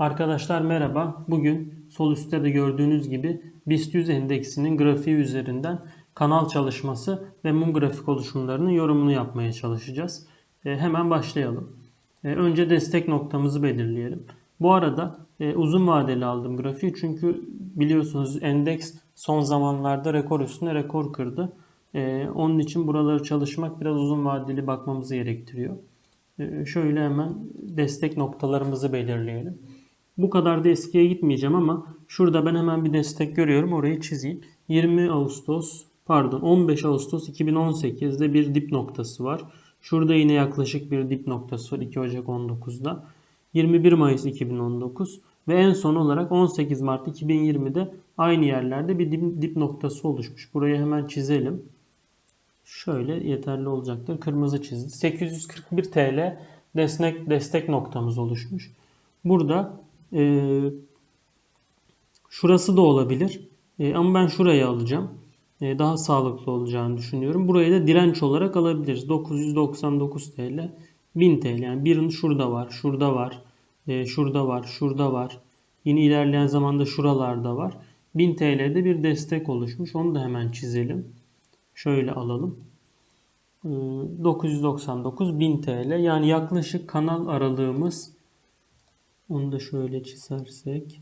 Arkadaşlar merhaba. Bugün sol üstte de gördüğünüz gibi BIST 100 endeksinin grafiği üzerinden kanal çalışması ve mum grafik oluşumlarının yorumunu yapmaya çalışacağız. E, hemen başlayalım. E, önce destek noktamızı belirleyelim. Bu arada e, uzun vadeli aldım grafiği çünkü biliyorsunuz endeks son zamanlarda rekor üstüne rekor kırdı. E, onun için buraları çalışmak biraz uzun vadeli bakmamızı gerektiriyor. E, şöyle hemen destek noktalarımızı belirleyelim. Bu kadar da eskiye gitmeyeceğim ama şurada ben hemen bir destek görüyorum. Orayı çizeyim. 20 Ağustos pardon 15 Ağustos 2018'de bir dip noktası var. Şurada yine yaklaşık bir dip noktası var 2 Ocak 19'da. 21 Mayıs 2019 ve en son olarak 18 Mart 2020'de aynı yerlerde bir dip, dip noktası oluşmuş. Burayı hemen çizelim. Şöyle yeterli olacaktır. Kırmızı çizdi. 841 TL destek, destek noktamız oluşmuş. Burada e, şurası da olabilir. E, ama ben şurayı alacağım. E, daha sağlıklı olacağını düşünüyorum. Burayı da direnç olarak alabiliriz. 999 TL, 1000 TL. Yani birinin şurada var, şurada var, e, şurada var, şurada var. Yine ilerleyen zamanda şuralarda var. 1000 TL'de bir destek oluşmuş. Onu da hemen çizelim. Şöyle alalım. 999 1000 TL. Yani yaklaşık kanal aralığımız onu da şöyle çizersek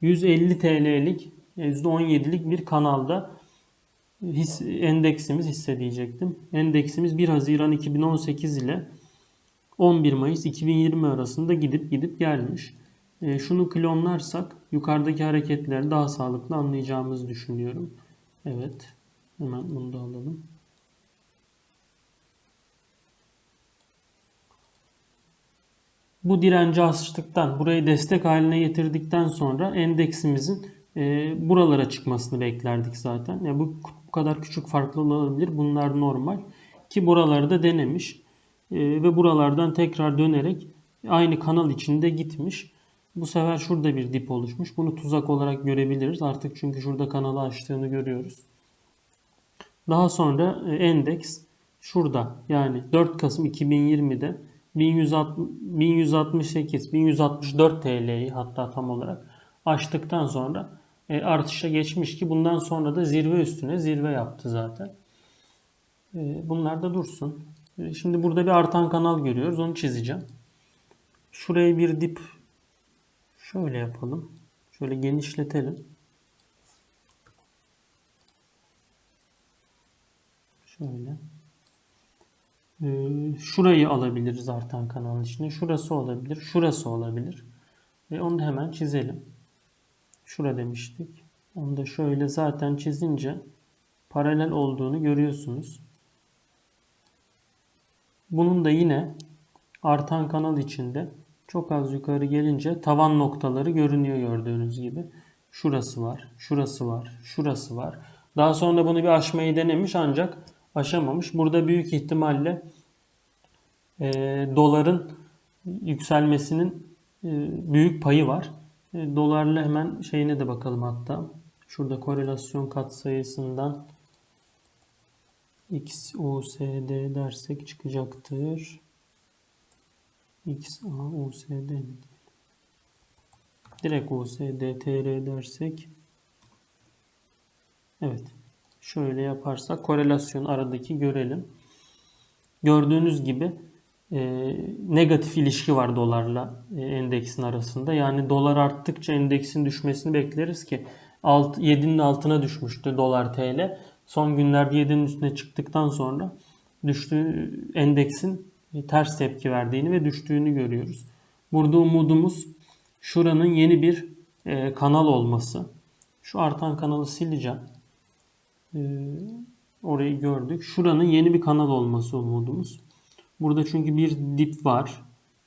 150 TL'lik %17'lik bir kanalda his, endeksimiz hisse diyecektim. Endeksimiz 1 Haziran 2018 ile 11 Mayıs 2020 arasında gidip gidip gelmiş. E, şunu klonlarsak yukarıdaki hareketleri daha sağlıklı anlayacağımızı düşünüyorum. Evet. Hemen bunu da alalım. Bu direnci açtıktan, burayı destek haline getirdikten sonra endeksimizin e, buralara çıkmasını beklerdik zaten. Yani bu, bu kadar küçük farklı olabilir. Bunlar normal. Ki buraları da denemiş. E, ve buralardan tekrar dönerek aynı kanal içinde gitmiş. Bu sefer şurada bir dip oluşmuş. Bunu tuzak olarak görebiliriz. Artık çünkü şurada kanalı açtığını görüyoruz. Daha sonra e, endeks şurada yani 4 Kasım 2020'de 1168, 1164 TL'yi hatta tam olarak açtıktan sonra e, artışa geçmiş ki bundan sonra da zirve üstüne zirve yaptı zaten. E, bunlar da dursun. E, şimdi burada bir artan kanal görüyoruz. Onu çizeceğim. Şuraya bir dip şöyle yapalım. Şöyle genişletelim. Şöyle. Ee, şurayı alabiliriz artan kanalın içine. Şurası olabilir. Şurası olabilir. Ve onu da hemen çizelim. Şura demiştik. Onu da şöyle zaten çizince paralel olduğunu görüyorsunuz. Bunun da yine artan kanal içinde çok az yukarı gelince tavan noktaları görünüyor gördüğünüz gibi. Şurası var, şurası var, şurası var. Daha sonra bunu bir aşmayı denemiş ancak aşamamış. Burada büyük ihtimalle e, doların yükselmesinin e, büyük payı var. E, dolarla hemen şeyine de bakalım hatta. Şurada korelasyon katsayısından XUSD dersek çıkacaktır. XAUSD mi? Direkt USD TR dersek Evet. Şöyle yaparsak korelasyon aradaki görelim. Gördüğünüz gibi e, negatif ilişki var dolarla e, endeksin arasında. Yani dolar arttıkça endeksin düşmesini bekleriz ki alt, 7'nin altına düşmüştü dolar TL. Son günlerde 7'nin üstüne çıktıktan sonra düştüğü endeksin e, ters tepki verdiğini ve düştüğünü görüyoruz. Burada umudumuz şuranın yeni bir e, kanal olması. Şu artan kanalı sileceğim. Ee, orayı gördük. Şuranın yeni bir kanal olması umudumuz. Burada çünkü bir dip var.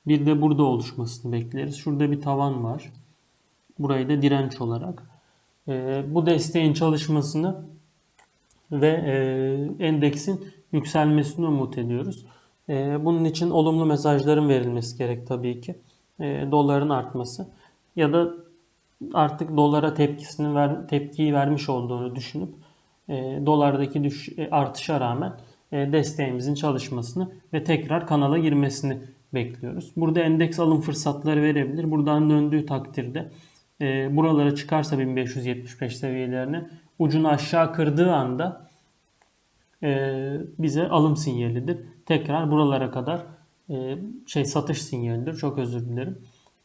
Bir de burada oluşmasını bekleriz. Şurada bir tavan var. Burayı da direnç olarak. Ee, bu desteğin çalışmasını ve e, endeksin yükselmesini umut ediyoruz. E, bunun için olumlu mesajların verilmesi gerek tabii ki. Doların artması ya da artık dolara tepkisini ver, tepkiyi vermiş olduğunu düşünüp e, dolardaki düş, e, artışa rağmen e, desteğimizin çalışmasını ve tekrar kanala girmesini bekliyoruz. Burada endeks alım fırsatları verebilir. Buradan döndüğü takdirde e, buralara çıkarsa 1575 seviyelerine ucunu aşağı kırdığı anda e, bize alım sinyalidir. Tekrar buralara kadar e, şey satış sinyalidir. Çok özür dilerim.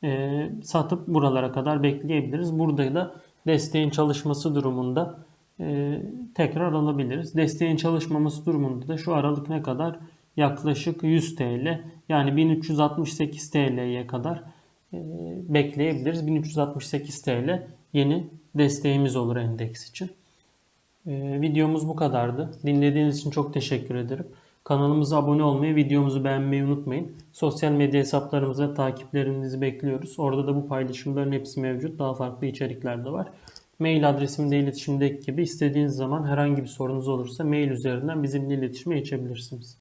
E, satıp buralara kadar bekleyebiliriz. Burada da desteğin çalışması durumunda e, tekrar alabiliriz. Desteğin çalışmaması durumunda da şu aralık ne kadar? Yaklaşık 100 TL yani 1368 TL'ye kadar e, bekleyebiliriz. 1368 TL yeni desteğimiz olur endeks için. E, videomuz bu kadardı. Dinlediğiniz için çok teşekkür ederim. Kanalımıza abone olmayı, videomuzu beğenmeyi unutmayın. Sosyal medya hesaplarımıza takiplerinizi bekliyoruz. Orada da bu paylaşımların hepsi mevcut. Daha farklı içerikler de var. Mail adresimde iletişimdeki gibi istediğiniz zaman herhangi bir sorunuz olursa mail üzerinden bizimle iletişime geçebilirsiniz.